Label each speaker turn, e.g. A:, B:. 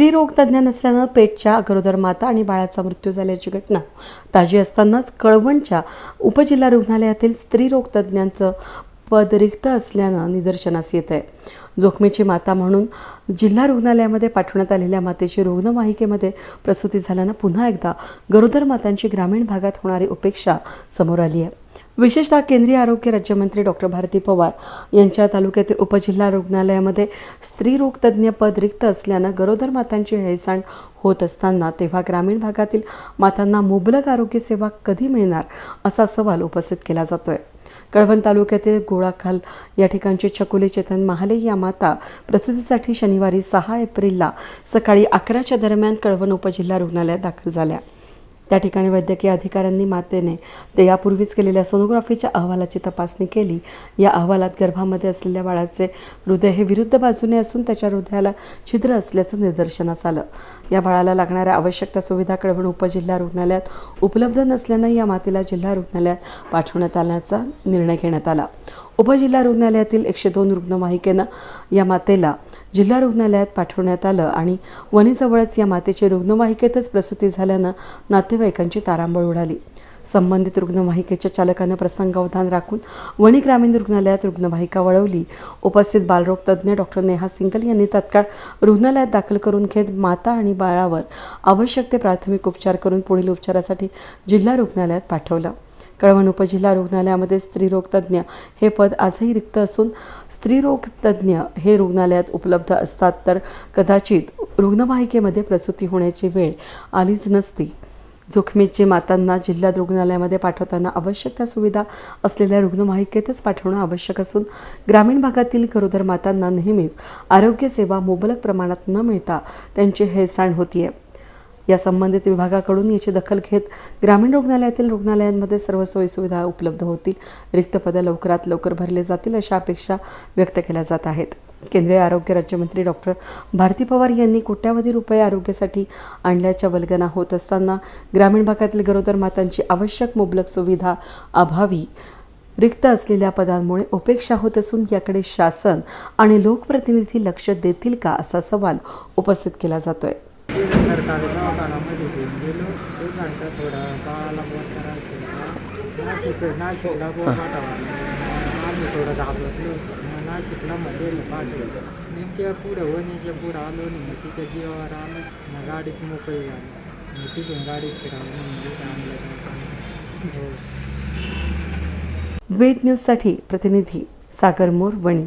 A: स्त्रीरोग तज्ज्ञ नसल्यानं पेटच्या अगरोदर माता आणि बाळाचा मृत्यू झाल्याची घटना ताजी असतानाच कळवणच्या उपजिल्हा रुग्णालयातील स्त्रीरोग तज्ज्ञांचं पद रिक्त असल्यानं निदर्शनास येत आहे जोखमीची माता म्हणून जिल्हा रुग्णालयामध्ये पाठवण्यात आलेल्या मातेची रुग्णवाहिकेमध्ये प्रसूती झाल्यानं पुन्हा एकदा गरोदर मातांची ग्रामीण भागात होणारी उपेक्षा समोर आली आहे विशेषतः केंद्रीय आरोग्य राज्यमंत्री डॉक्टर भारती पवार यांच्या तालुक्यातील उपजिल्हा रुग्णालयामध्ये स्त्रीरोग तज्ज्ञ पद रिक्त असल्यानं गरोदर मातांची हेळसांड होत असताना तेव्हा ग्रामीण भागातील मातांना मुबलक आरोग्य सेवा कधी मिळणार असा सवाल उपस्थित केला जातोय. कळवण तालुक्यातील गोळाखाल या ठिकाणचे छकुले चेतन महाले या माता प्रसूतीसाठी शनिवारी सहा एप्रिलला सकाळी अकराच्या दरम्यान कळवण उपजिल्हा रुग्णालयात दाखल झाल्या. त्या ठिकाणी वैद्यकीय अधिकाऱ्यांनी मातेने ते यापूर्वीच केलेल्या सोनोग्राफीच्या अहवालाची तपासणी केली. या अहवालात गर्भामध्ये असलेल्या बाळाचे हृदय हे विरुद्ध बाजूने असून त्याच्या हृदयाला छिद्र असल्याचं निदर्शनास आलं. या बाळाला लागणाऱ्या आवश्यक त्या सुविधा कळवण उपजिल्हा रुग्णालयात उपलब्ध नसल्यानं या मातेला जिल्हा रुग्णालयात पाठवण्यात आल्याचा निर्णय घेण्यात आला. उपजिल्हा रुग्णालयातील एकशे दोन रुग्णवाहिकेनं या मातेला जिल्हा रुग्णालयात पाठवण्यात आलं आणि वणीजवळच या मातेची रुग्णवाहिकेतच प्रसूती झाल्यानं नातेवाईकांची तारांबळ उडाली. संबंधित रुग्णवाहिकेच्या चालकानं प्रसंगावधान राखून वणी ग्रामीण रुग्णालयात रुग्णवाहिका वळवली. उपस्थित बालरोग तज्ज्ञ डॉक्टर नेहा सिंगल यांनी तत्काळ रुग्णालयात दाखल करून घेत माता आणि बाळावर आवश्यक ते प्राथमिक उपचार करून पुढील उपचारासाठी जिल्हा रुग्णालयात पाठवलं. कळवण उपजिल्हा रुग्णालयामध्ये स्त्रीरोग तज्ज्ञ हे पद आजही रिक्त असून स्त्रीरोग तज्ज्ञ हे रुग्णालयात उपलब्ध असतात तर कदाचित रुग्णवाहिकेमध्ये प्रसूती होण्याची वेळ आलीच नसती. जोखमीची मातांना जिल्हा रुग्णालयामध्ये पाठवताना आवश्यक त्या सुविधा असलेल्या रुग्णवाहिकेतच पाठवणं आवश्यक असून ग्रामीण भागातील गरोदर मातांना नेहमीच आरोग्यसेवा मुबलक प्रमाणात न मिळता त्यांची हेळसांड होतीये. या संबंधित विभागाकडून याची दखल घेत ग्रामीण रुग्णालयातील रुग्णालयांमध्ये सर्व सोयीसुविधा उपलब्ध होतील. रिक्त पदं लवकरात लवकर भरले जातील अशा अपेक्षा व्यक्त केल्या जात आहेत. केंद्रीय आरोग्य राज्यमंत्री डॉक्टर भारती पवार यांनी कोट्यावधी रुपये आरोग्यासाठी आणल्याच्या वल्गना होत असताना ग्रामीण भागातील गरोदर मातांची आवश्यक मुबलक सुविधा अभावी रिक्त असलेल्या पदांमुळे उपेक्षा होत असून याकडे शासन आणि लोकप्रतिनिधी लक्ष देतील का असा सवाल उपस्थित केला जातोय.
B: सरकारी दवाखान्यामध्ये घेऊन गेलो. ते सांगतात थोडं बाळाला बोट करायचं नाशिक नाशिकला बोट पाठवा आम्ही थोडं घाबरलो. नाशिकला मध्ये पाठवलं नेमक्या पुढं वणीच्या पुढं आलो आणि मग तिच्या जीवावर आलो. मग गाडीत मोकळी झाली. मग तिथून गाडीत फिरावं म्हणजे इथं आणलं हो.
A: वेद न्यूजसाठी प्रतिनिधी सागर मोर वणी.